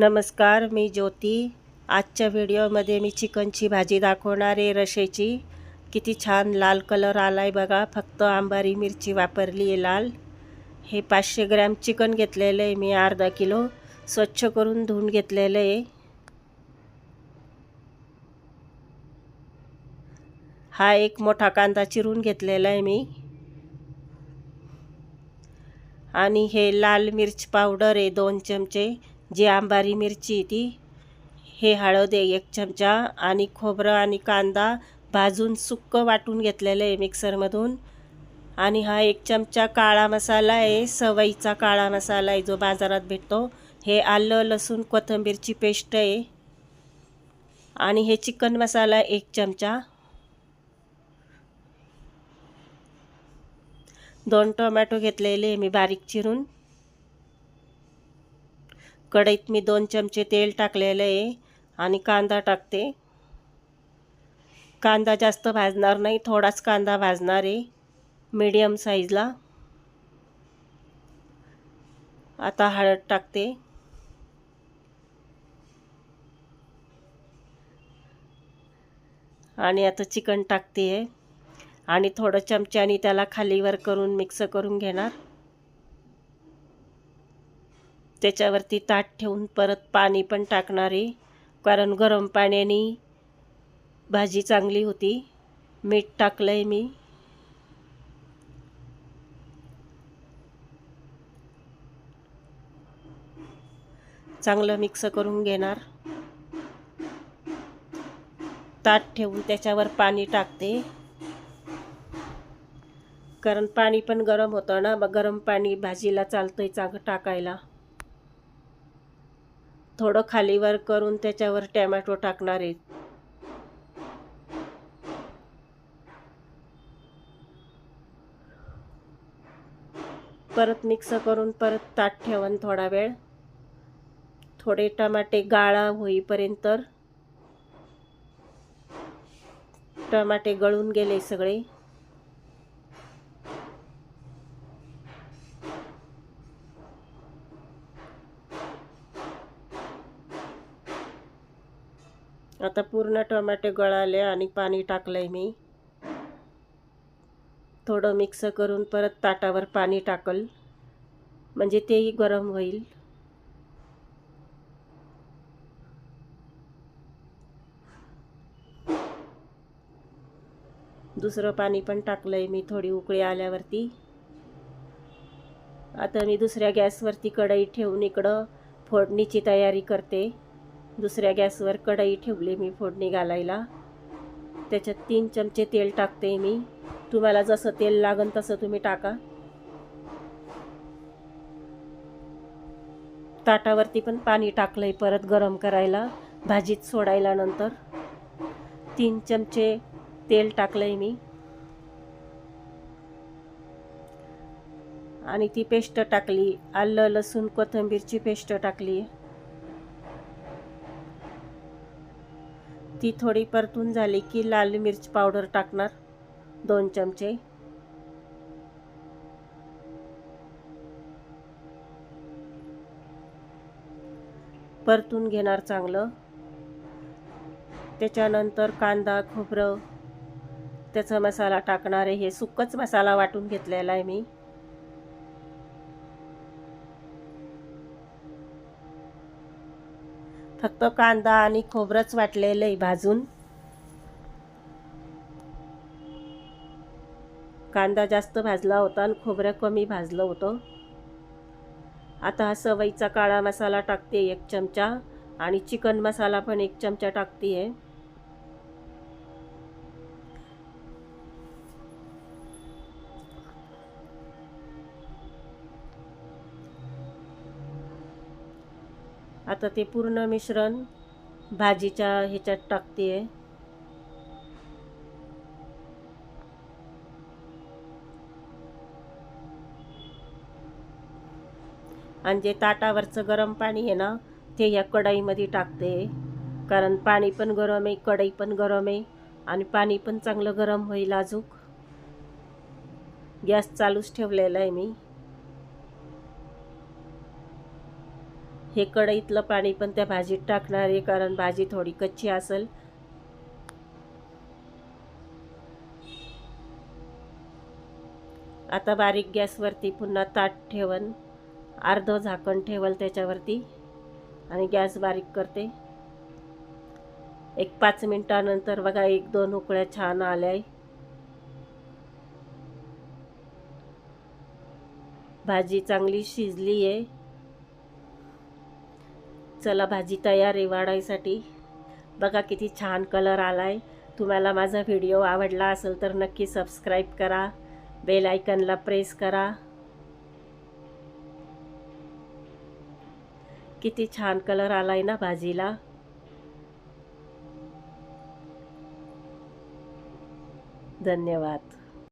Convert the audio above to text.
नमस्कार मी ज्योती. आजच्या व्हिडिओमध्ये मी चिकनची भाजी दाखवणार आहे रशेची. किती छान लाल कलर आला आहे बघा. फक्त आंबारी मिरची वापरली आहे लाल. हे पाचशे ग्रॅम चिकन घेतलेलं आहे मी अर्धा किलो. स्वच्छ करून धुवून घेतलेलं आहे. हा एक मोठा कांदा चिरून घेतलेला आहे मी. आणि हे लाल मिरच पावडर आहे दोन चमचे. जी आंबारी मिरची आहे ती हे हळद आहे एक चमचा आणि खोबरं आणि कांदा भाजून सुक्क वाटून घेतलेलं आहे मिक्सरमधून. आणि हा एक चमचा काळा मसाला आहे सवईचा काळा मसाला आहे जो बाजारात भेटतो. हे आलं लसूण कोथिंबीरची पेस्ट आहे. आणि हे चिकन मसाला एक चमचा. दोन टोमॅटो घेतलेले मी बारीक चिरून. कढईत मी दोन चमचे तेल टाकलेलं आहे आणि कांदा टाकते. कांदा जास्त भाजणार नाही थोडाच कांदा भाजणार आहे मीडियम साईजला आता हळद टाकते. आणि आता चिकन टाकते आहे आणि थोडं चमच्याने त्याला खालीवर करून मिक्स करून घेणार. त्याच्यावरती ताट ठेवून परत पाणी पण टाकणार. आहे कारण गरम पाण्याने भाजी चांगली होती. मीठ टाकलं आहे मी. चांगलं मिक्स करून घेणार. ताट ठेवून त्याच्यावर पाणी टाकते. कारण पाणी पण गरम होतं ना मग गरम पाणी भाजीला चालतंय चांग टाकायला. थोडं खालीवर करून त्याच्यावर टॅमॅटो टाकणार आहे. परत मिक्स करून परत ताट ठेवन थोडा वेळ. थोडे टमाटे गाळा होईपर्यंत टमाटे गळून गेले सगळे. आता पूर्ण टमाटे गळाले आणि पाणी टाकलंय मी. थोडं मिक्स करून परत ताटावर पाणी टाकल. म्हणजे तेही गरम होईल. दुसरं पाणी पण टाकलंय मी थोडी उकळी आल्यावरती. आता मी दुसऱ्या गॅसवरती कढई ठेवून इकडं फोडणीची तयारी करते. दुसऱ्या गॅसवर कढई ठेवली मी फोडणी घालायला. त्याच्यात तीन चमचे तेल टाकते मी. तुम्हाला जसं तेल लागन तसं तुम्ही टाका. ताटावरती पण पाणी टाकलंय परत गरम करायला भाजीत सोडायला नंतर. तीन चमचे तेल टाकलंय मी. आणि ती पेस्ट टाकली आलं लसूण कोथिंबीरची पेस्ट टाकली. ती थोडी परतून झाली की लाल मिरच पावडर टाकणार. दोन चमचे. परतून घेणार चांगलं. त्याच्यानंतर कांदा खोबरं त्याचा मसाला टाकणार आहे. हे सुकच मसाला वाटून घेतलेला आहे मी. फक्त कांदा आणि खोबरंच वाटलेलं आहे भाजून. कांदा जास्त भाजला होता आणि खोबरं कमी भाजलं होतं. आता हा सवयीचा काळा मसाला टाकते एक चमचा आणि चिकन मसाला पण एक चमचा टाकते आहे आता ते पूर्ण मिश्रण भाजीच्या ह्याच्यात टाकते आहे आणि जे ताटावरचं गरम पाणी आहे ना ते या कढाईमध्ये टाकते. कारण पाणी पण गरम आहे कढई पण गरम आहे आणि पाणी पण चांगलं गरम होईल अजूक. गॅस चालूच ठेवलेला आहे मी. हे कढईतलं पाणी पण त्या भाजीत टाकणार आहे कारण भाजी थोडी कच्ची असेल. आता बारीक गॅसवरती पुन्हा ताट ठेवन अर्धं झाकण ठेवल त्याच्यावरती आणि गॅस बारीक करते. एक पाच मिनटानंतर बघा एक दोन उकळ्या छान आल्या भाजी चांगली शिजली आहे चला भाजी तयार आहे वाढायसाठी. बघा किती छान कलर आला आहे तुम्हाला माझा व्हिडिओ आवडला असेल तर नक्की सबस्क्राईब करा. बेल आयकनला प्रेस करा. किती छान कलर आला आहे ना भाजीला. धन्यवाद.